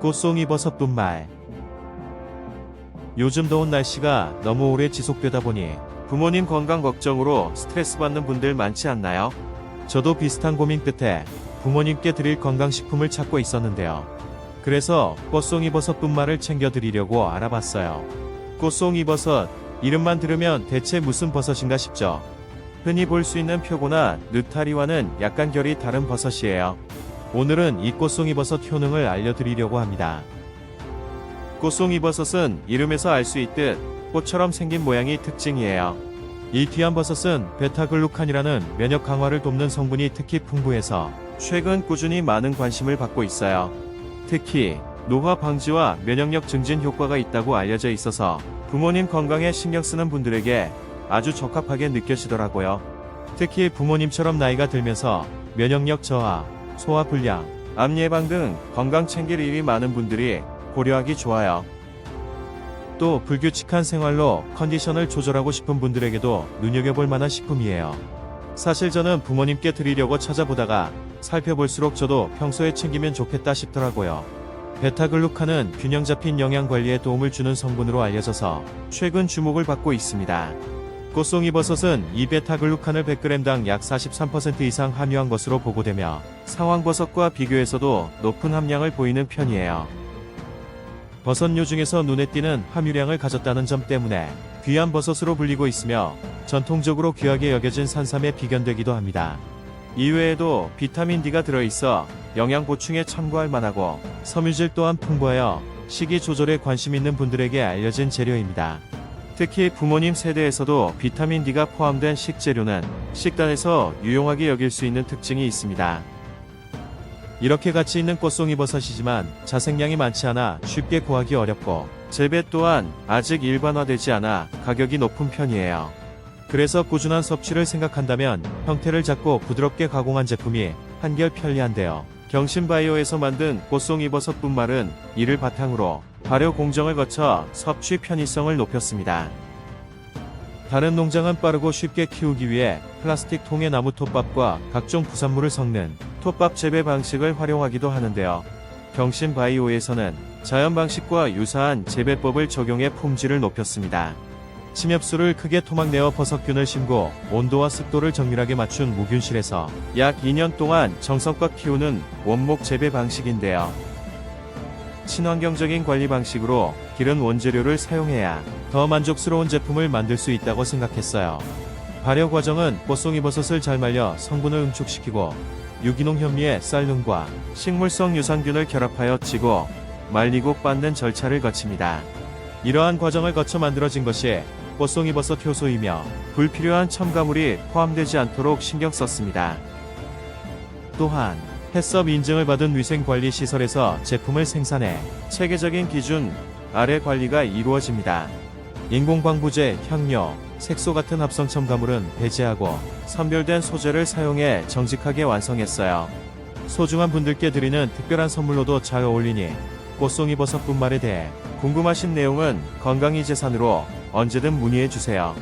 꽃송이 버섯 분말 요즘 더운 날씨가 너무 오래 지속되다 보니 부모님 건강 걱정으로 스트레스 받는 분들 많지 않나요? 저도 비슷한 고민 끝에 부모님께 드릴 건강식품을 찾고 있었는데요. 그래서 꽃송이 버섯 분말을 챙겨드리려고 알아봤어요. 꽃송이 버섯, 이름만 들으면 대체 무슨 버섯인가 싶죠? 흔히 볼 수 있는 표고나 느타리와는 약간 결이 다른 버섯이에요. 오늘은 이 꽃송이버섯 효능을 알려드리려고 합니다. 꽃송이버섯은 이름에서 알 수 있듯 꽃처럼 생긴 모양이 특징이에요. 이 귀한 버섯은 베타글루칸이라는 면역 강화를 돕는 성분이 특히 풍부해서 최근 꾸준히 많은 관심을 받고 있어요. 특히 노화 방지와 면역력 증진 효과가 있다고 알려져 있어서 부모님 건강에 신경 쓰는 분들에게 아주 적합하게 느껴지더라고요. 특히 부모님처럼 나이가 들면서 면역력 저하, 소화 불량, 암 예방 등 건강 챙길 일이 많은 분들이 고려하기 좋아요. 또 불규칙한 생활로 컨디션을 조절하고 싶은 분들에게도 눈여겨볼 만한 식품이에요. 사실 저는 부모님께 드리려고 찾아보다가 살펴볼수록 저도 평소에 챙기면 좋겠다 싶더라고요. 베타글루칸은 균형 잡힌 영양 관리에 도움을 주는 성분으로 알려져서 최근 주목을 받고 있습니다. 꽃송이 버섯은 이 베타글루칸을 100g당 약 43% 이상 함유한 것으로 보고되며 상황버섯과 비교해서도 높은 함량을 보이는 편이에요. 버섯류 중에서 눈에 띄는 함유량을 가졌다는 점 때문에 귀한 버섯으로 불리고 있으며 전통적으로 귀하게 여겨진 산삼에 비견되기도 합니다. 이외에도 비타민 D가 들어있어 영양 보충에 참고할 만하고 섬유질 또한 풍부하여 식이 조절에 관심 있는 분들에게 알려진 재료입니다. 특히 부모님 세대에서도 비타민 D가 포함된 식재료는 식단에서 유용하게 여길 수 있는 특징이 있습니다. 이렇게 가치 있는 꽃송이버섯이지만 자생량이 많지 않아 쉽게 구하기 어렵고 재배 또한 아직 일반화되지 않아 가격이 높은 편이에요. 그래서 꾸준한 섭취를 생각한다면 형태를 작고 부드럽게 가공한 제품이 한결 편리한데요. 경신바이오에서 만든 꽃송이버섯 분말은 이를 바탕으로 발효 공정을 거쳐 섭취 편의성을 높였습니다. 다른 농장은 빠르고 쉽게 키우기 위해 플라스틱 통에 나무 톱밥과 각종 부산물을 섞는 톱밥 재배 방식을 활용하기도 하는데요. 경신 바이오에서는 자연 방식과 유사한 재배법을 적용해 품질을 높였습니다. 침엽수를 크게 토막 내어 버섯균을 심고 온도와 습도를 정밀하게 맞춘 무균실에서 약 2년 동안 정성껏 키우는 원목 재배 방식인데요. 친환경적인 관리 방식으로 기른 원재료를 사용해야 더 만족스러운 제품을 만들 수 있다고 생각했어요. 발효 과정은 꽃송이 버섯을 잘 말려 성분을 응축시키고 유기농 현미의 쌀눈과 식물성 유산균을 결합하여 찌고 말리고 빻는 절차를 거칩니다. 이러한 과정을 거쳐 만들어진 것이 꽃송이 버섯 효소이며 불필요한 첨가물이 포함되지 않도록 신경 썼습니다. 또한 해썹 인증을 받은 위생관리 시설에서 제품을 생산해 체계적인 기준 아래 관리가 이루어집니다. 인공방부제, 향료, 색소 같은 합성 첨 가물은 배제하고 선별된 소재를 사용해 정직하게 완성했어요. 소중한 분들께 드리는 특별한 선물로도 잘 어울리니 꽃송이 버섯 분말에 대해 궁금하신 내용은 건강이 재산으로 언제든 문의해 주세요.